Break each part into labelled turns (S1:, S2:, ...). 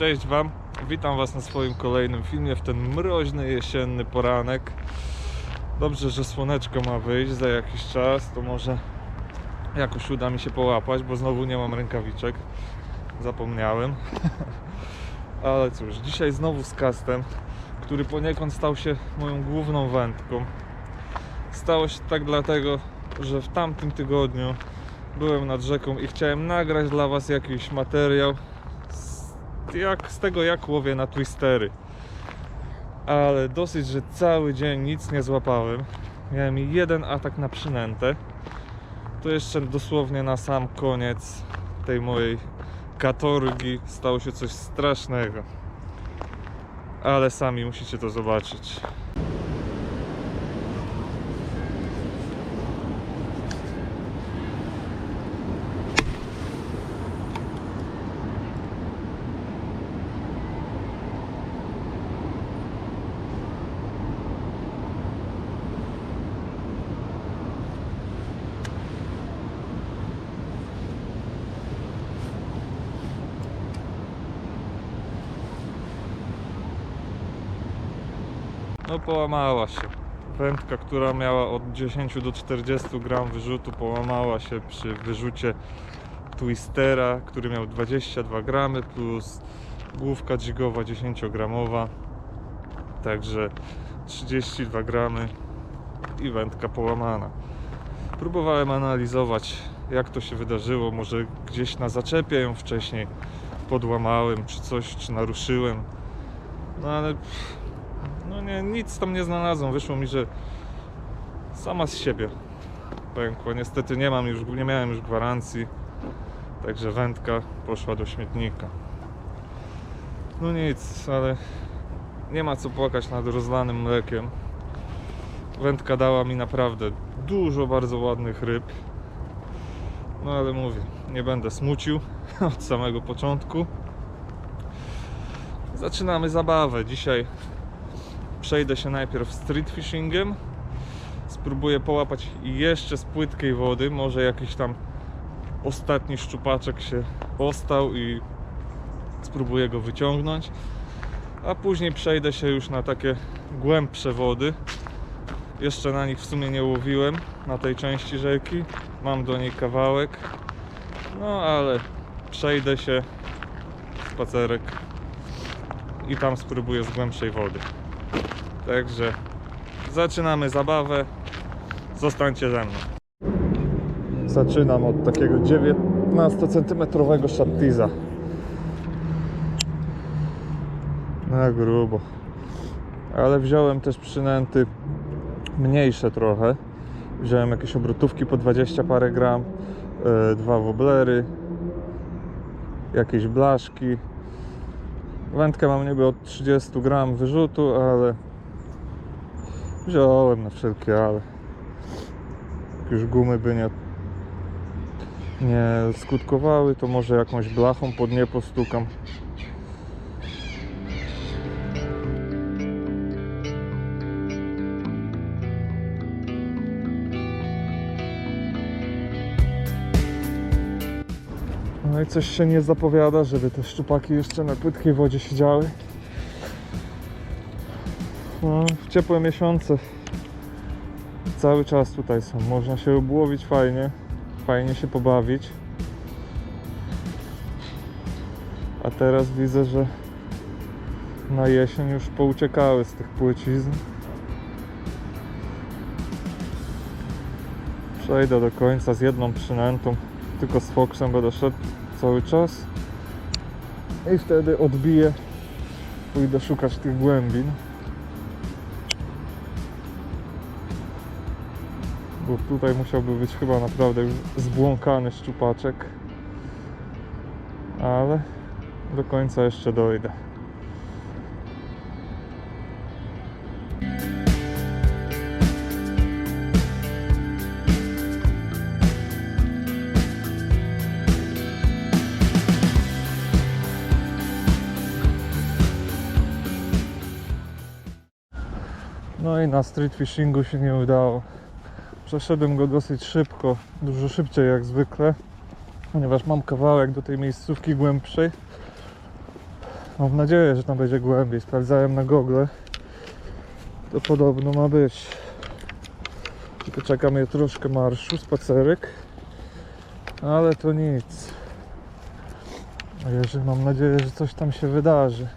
S1: Cześć Wam, witam Was na swoim kolejnym filmie w ten mroźny jesienny poranek. Dobrze, że słoneczko ma wyjść za jakiś czas, to może jakoś uda mi się połapać, bo znowu nie mam rękawiczek. Zapomniałem. Ale cóż, dzisiaj znowu z kastem, który poniekąd stał się moją główną wędką. Stało się tak dlatego, że w tamtym tygodniu byłem nad rzeką i chciałem nagrać dla Was jakiś materiał jak, z tego jak łowię na twistery. Ale dosyć, że cały dzień nic nie złapałem. Miałem jeden atak na przynętę. To jeszcze dosłownie na sam koniec tej mojej katorgi stało się coś strasznego. Ale sami musicie to zobaczyć. Połamała się. Wędka, która miała od 10 do 40 gram wyrzutu, połamała się przy wyrzucie twistera, który miał 22 gramy plus główka jigowa 10 gramowa. Także 32 gramy i wędka połamana. Próbowałem analizować jak to się wydarzyło, może gdzieś na zaczepie ją wcześniej podłamałem, czy coś, czy naruszyłem. No ale pff, no nie, nic tam nie znalazłem. Wyszło mi, że sama z siebie pękła. Niestety nie mam już, nie miałem już gwarancji. Także wędka poszła do śmietnika. No nic, ale nie ma co płakać nad rozlanym mlekiem. Wędka dała mi naprawdę dużo bardzo ładnych ryb. No ale mówię, nie będę smucił od samego początku. Zaczynamy zabawę. Dzisiaj przejdę się najpierw street fishingiem. Spróbuję połapać jeszcze z płytkiej wody. Może jakiś tam ostatni szczupaczek się ostał i spróbuję go wyciągnąć. A później przejdę się już na takie głębsze wody. Jeszcze na nich w sumie nie łowiłem na tej części rzeki. Mam do niej kawałek. No ale przejdę się spacerek i tam spróbuję z głębszej wody. Także zaczynamy zabawę. Zostańcie ze mną. Zaczynam od takiego 19 cm szattiza. Na grubo. Ale wziąłem też przynęty mniejsze trochę. Wziąłem jakieś obrotówki po 20 parę gram, e, dwa woblery, jakieś blaszki. Wędkę mam niby od 30 gram wyrzutu, ale wziąłem na wszelkie ale. Już gumy by nie, nie skutkowały, to może jakąś blachą pod nie postukam. No i coś się nie zapowiada, żeby te szczupaki jeszcze na płytkiej wodzie siedziały. No, w ciepłe miesiące cały czas tutaj są. Można się obłowić fajnie, fajnie się pobawić. A teraz widzę, że na jesień już pouciekały z tych płycizn. Przejdę do końca z jedną przynętą, tylko z Foxem będę szedł cały czas. I wtedy odbiję, pójdę szukać tych głębin. Bo tutaj musiałby być chyba naprawdę już zbłąkany szczupaczek. Ale do końca jeszcze dojdę. No i na street fishingu się nie udało. Przeszedłem go dosyć szybko, dużo szybciej jak zwykle, ponieważ mam kawałek do tej miejscówki głębszej. Mam nadzieję, że tam będzie głębiej. Sprawdzałem na Google. To podobno ma być. Tylko czeka troszkę marszu, spacerek. Ale to nic. Jeżeli mam nadzieję, że coś tam się wydarzy.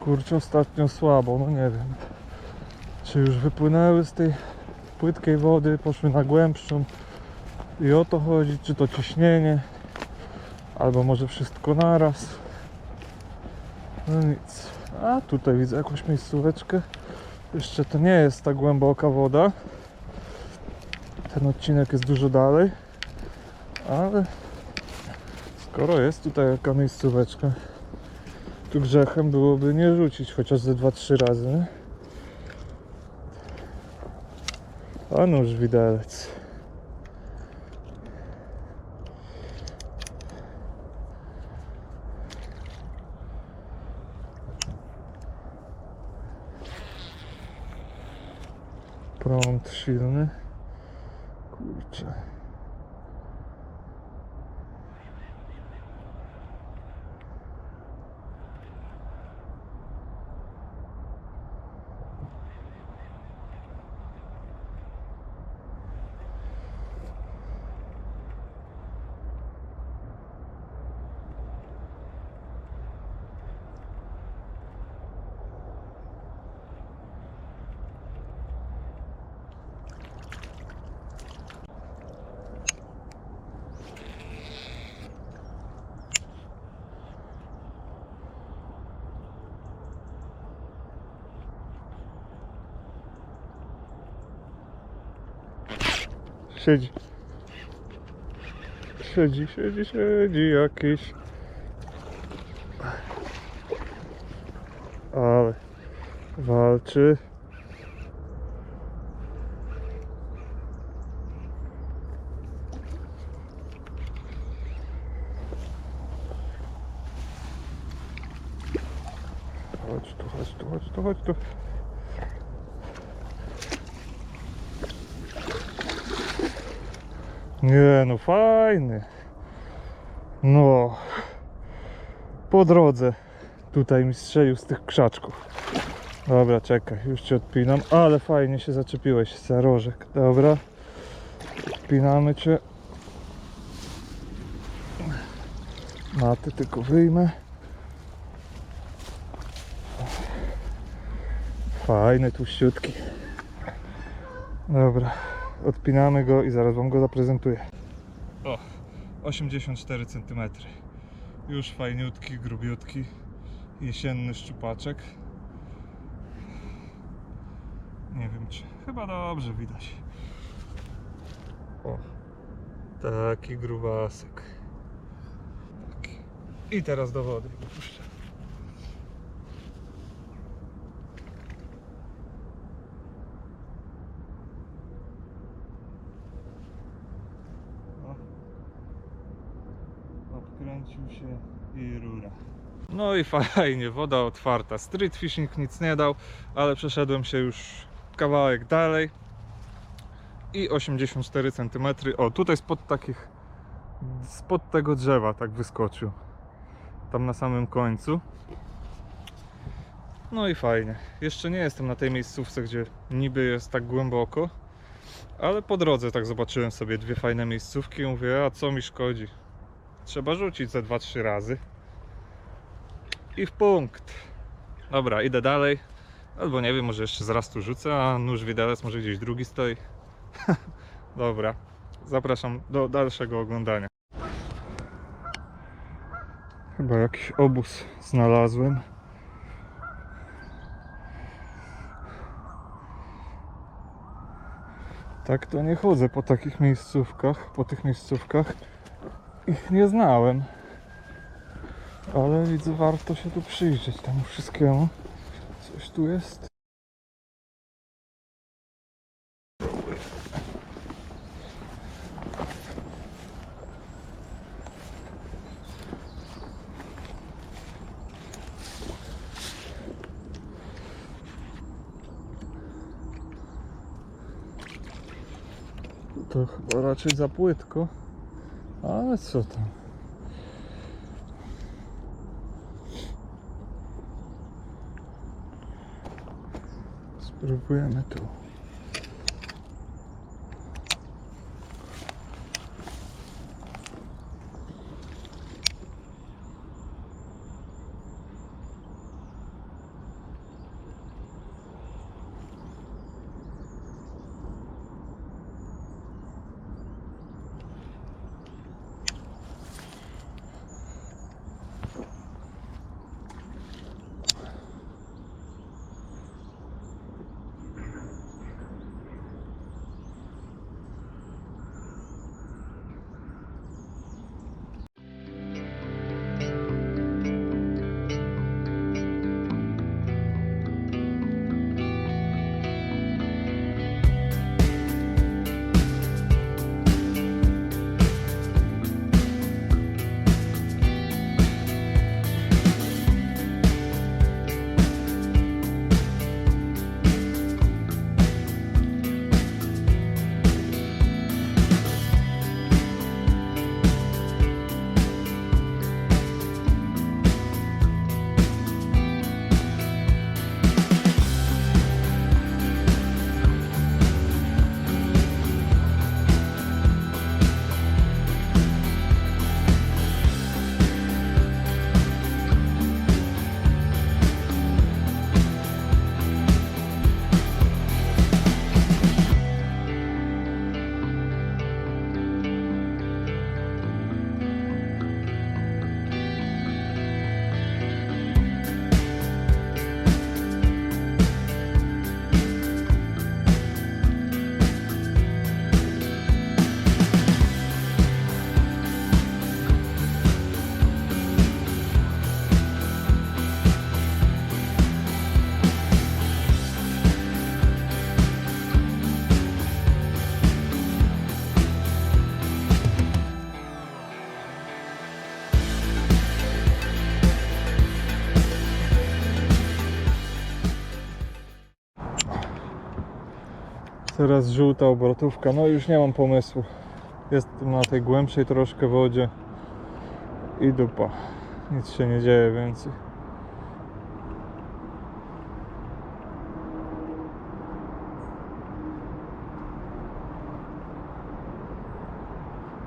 S1: Kurczę, ostatnio słabo, no nie wiem. Czy już wypłynęły z tej płytkiej wody, poszły na głębszą i o to chodzi, czy to ciśnienie, albo może wszystko naraz. No nic. A tutaj widzę jakąś miejscóweczkę. Jeszcze to nie jest tak głęboka woda. Ten odcinek jest dużo dalej, ale skoro jest tutaj jaka miejscóweczka, tu grzechem byłoby nie rzucić chociaż ze 2-3 razy. Nie? A nóż widelec. Prąd silny. Kurczę. Siedzi. Siedzi, siedzi, siedzi jakiś. Ale walczy. Chodź tu, chodź tu, chodź tu, chodź tu. Nie no, fajny. No. Po drodze. Tutaj mi strzelił z tych krzaczków. Dobra, czekaj, już cię odpinam. Ale fajnie się zaczepiłeś za rożek. Dobra. Odpinamy cię. Maty tylko wyjmę. Fajny, tłuściutki. Dobra. Odpinamy go i zaraz Wam go zaprezentuję. O, 84 cm. Już fajniutki, grubiutki, jesienny szczupaczek. Nie wiem czy, chyba dobrze widać. O, taki grubasek. Taki. I teraz do wody puszczę. O. Odkręcił się i rura. No i fajnie, woda otwarta. Street fishing nic nie dał, ale przeszedłem się już kawałek dalej. I 84 cm. O, tutaj spod takich, spod tego drzewa tak wyskoczył. Tam na samym końcu. No i fajnie. Jeszcze nie jestem na tej miejscówce, gdzie niby jest tak głęboko. Ale po drodze tak zobaczyłem sobie dwie fajne miejscówki i mówię, a co mi szkodzi? Trzeba rzucić ze 2-3 razy. I w punkt. Dobra, idę dalej. Albo nie wiem, może jeszcze zaraz tu rzucę, a nóż widelec może gdzieś drugi stoi. Dobra, zapraszam do dalszego oglądania. Chyba jakiś obóz znalazłem. Tak to nie chodzę po takich miejscówkach, po tych miejscówkach. Ich nie znałem. Ale widzę, warto się tu przyjrzeć temu wszystkiemu. Coś tu jest. To chyba raczej za płytko. Ale co tam? Spróbujemy tu. Teraz żółta obrotówka. No już nie mam pomysłu. Jestem na tej głębszej troszkę wodzie. I dupa. Nic się nie dzieje więcej.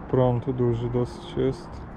S1: Prąd duży dosyć jest.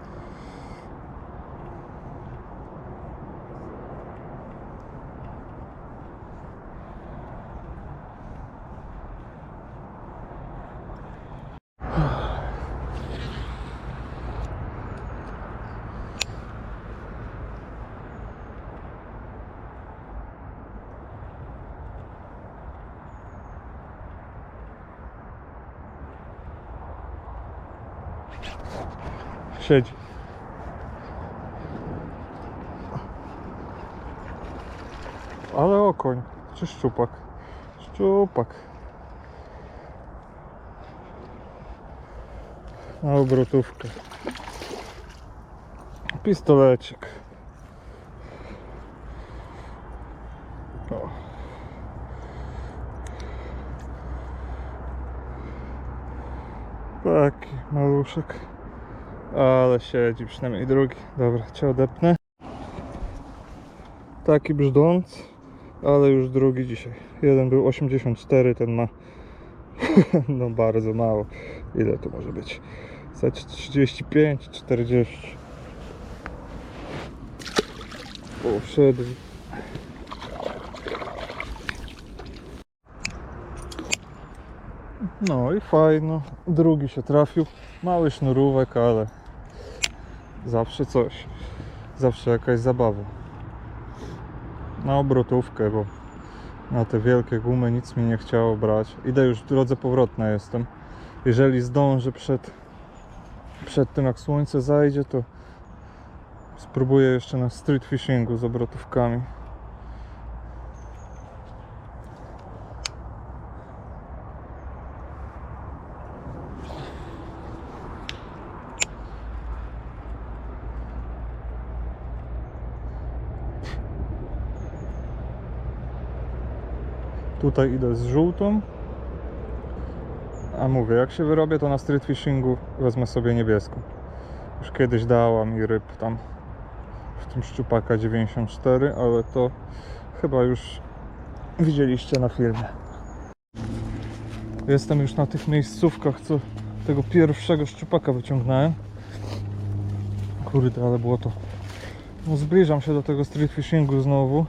S1: Siedzi. Ale okoń, czy szczupak? Szczupak. Na obrotówkę. Pistolecik. O. Taki maluszek. Ale siedzi przynajmniej drugi. Dobra, cię odepnę. Taki brzdąc, ale już drugi dzisiaj. Jeden był 84, ten ma no bardzo mało. Ile to może być? Za 35, 40. O, wszedł. No i fajno. Drugi się trafił. Mały sznurówek, ale zawsze coś. Zawsze jakaś zabawa. Na obrotówkę, bo na te wielkie gumy nic mi nie chciało brać. Idę już w drodze powrotnej jestem. Jeżeli zdążę przed, przed tym jak słońce zajdzie, to spróbuję jeszcze na street fishingu z obrotówkami. Tutaj idę z żółtą. A mówię, jak się wyrobię, to na street fishingu wezmę sobie niebieską. Już kiedyś dała mi ryb tam w tym szczupaka 94, ale to chyba już widzieliście na filmie. Jestem już na tych miejscówkach, co tego pierwszego szczupaka wyciągnąłem. Kurde, ale było to. No zbliżam się do tego street fishingu znowu.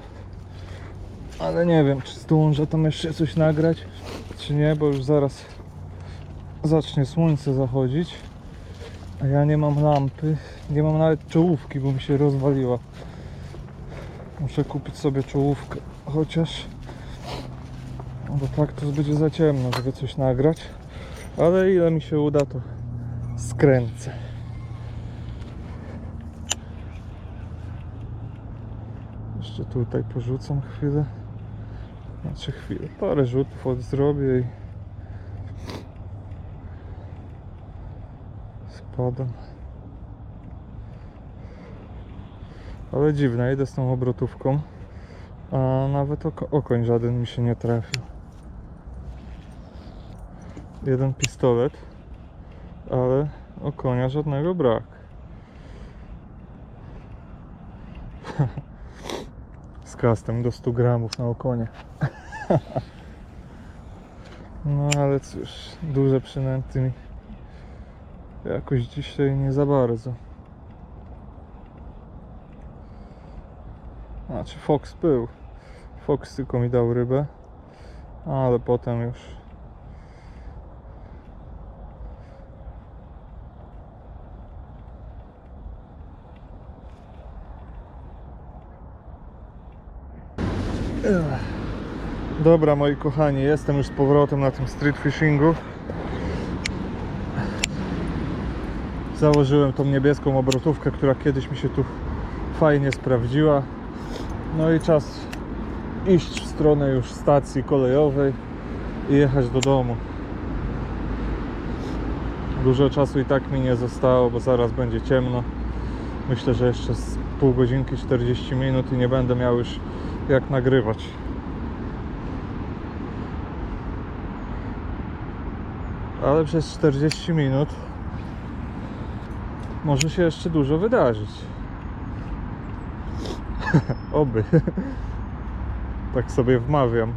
S1: Ale nie wiem, czy zdążę tam jeszcze coś nagrać, czy nie, bo już zaraz zacznie słońce zachodzić. A ja nie mam lampy, nie mam nawet czołówki, bo mi się rozwaliła. Muszę kupić sobie czołówkę, chociaż bo tak to będzie za ciemno, żeby coś nagrać. Ale ile mi się uda, to skręcę. Jeszcze tutaj porzucam chwilę. Znaczy chwilę, parę rzutów od zrobię i spadam. Ale dziwne, idę z tą obrotówką, a nawet oko, okoń żaden mi się nie trafił. Jeden pistolet, ale okonia żadnego brak. Z do 100 gramów na okonie. No ale cóż, duże przynęty mi jakoś dzisiaj nie za bardzo. Znaczy Fox był. Fox tylko mi dał rybę, ale potem już Dobra moi kochani, jestem już z powrotem na tym street fishingu. Założyłem tą niebieską obrotówkę, która kiedyś mi się tu fajnie sprawdziła. No i czas iść w stronę już stacji kolejowej i jechać do domu. Dużo czasu i tak mi nie zostało, bo zaraz będzie ciemno. Myślę, że jeszcze z pół godzinki, 40 minut i nie będę miał już jak nagrywać. Ale przez 40 minut może się jeszcze dużo wydarzyć. Oby. tak sobie wmawiam.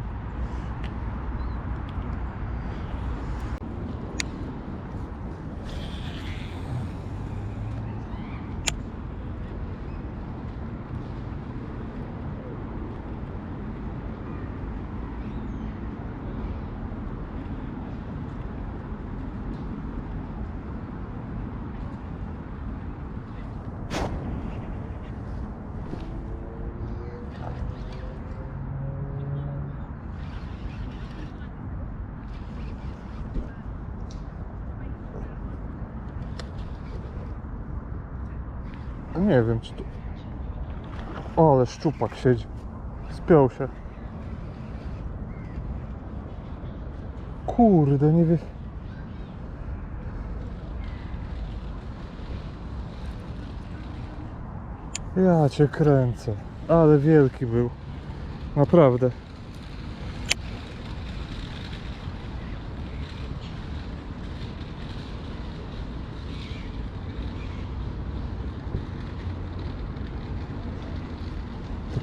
S1: Nie wiem czy tu... O, ale szczupak siedzi. Spiął się. Kurde, nie wie... Ja cię kręcę. Ale wielki był. Naprawdę.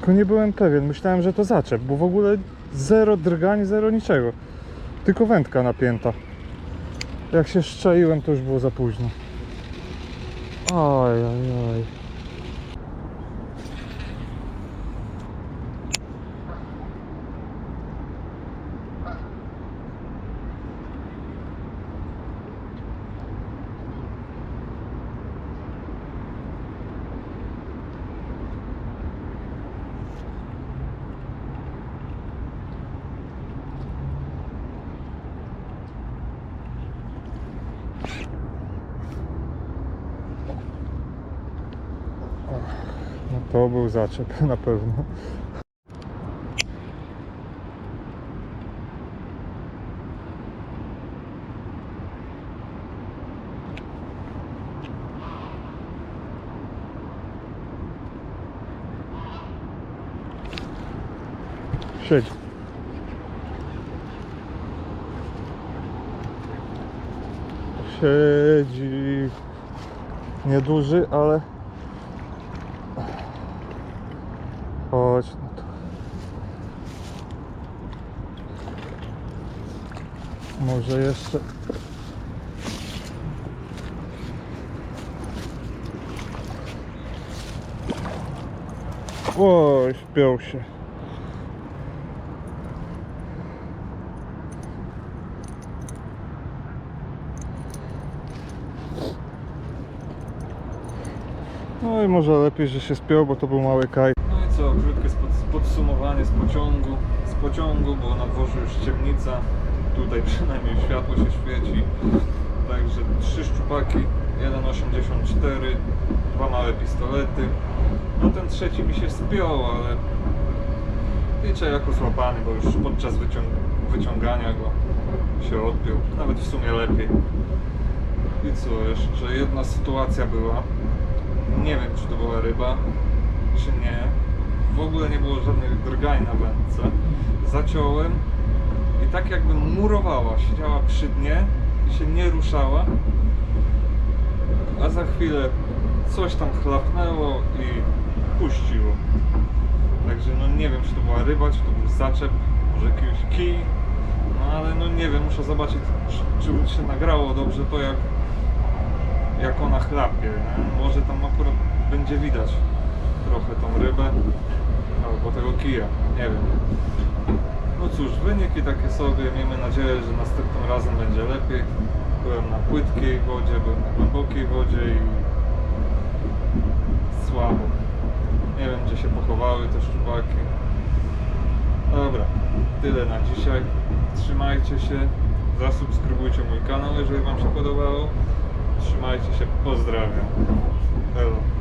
S1: Tylko nie byłem pewien. Myślałem, że to zaczep, bo w ogóle zero drgań, zero niczego. Tylko wędka napięta. Jak się szczaiłem, to już było za późno. Oj, oj, oj. No to był zaczep na pewno. Siedź. Siedzi. Nieduży, ale Chodź. no to. Może jeszcze. Oj, wpiął się. No i może lepiej, że się spiął, bo to był mały kaj. No i co, krótkie podsumowanie z pociągu. Z pociągu, bo na dworzu już ciemnica. Tutaj przynajmniej światło się świeci. Także trzy szczupaki, 1,84, dwa małe pistolety. No ten trzeci mi się spiął, ale liczę jako złapany, bo już podczas wyciąg- wyciągania go się odpiął. Nawet w sumie lepiej. I co jeszcze? Jedna sytuacja była. Nie wiem, czy to była ryba, czy nie. W ogóle nie było żadnych drgań na wędce. Zaciąłem i tak jakby murowała, siedziała przy dnie i się nie ruszała. A za chwilę coś tam chlapnęło i puściło. Także no nie wiem, czy to była ryba, czy to był zaczep, może jakiś kij. No ale no nie wiem, muszę zobaczyć, czy, czy się nagrało dobrze to jak jak ona chlapie. Nie? Może tam akurat będzie widać trochę tą rybę albo tego kija, nie wiem. No cóż, wyniki takie sobie, miejmy nadzieję, że następnym razem będzie lepiej. Byłem na płytkiej wodzie, byłem na głębokiej wodzie i słabo. Nie wiem, gdzie się pochowały te szczupaki. Dobra, tyle na dzisiaj. Trzymajcie się, zasubskrybujcie mój kanał, jeżeli Wam się podobało. Trzymajcie się, pozdrawiam. Hello.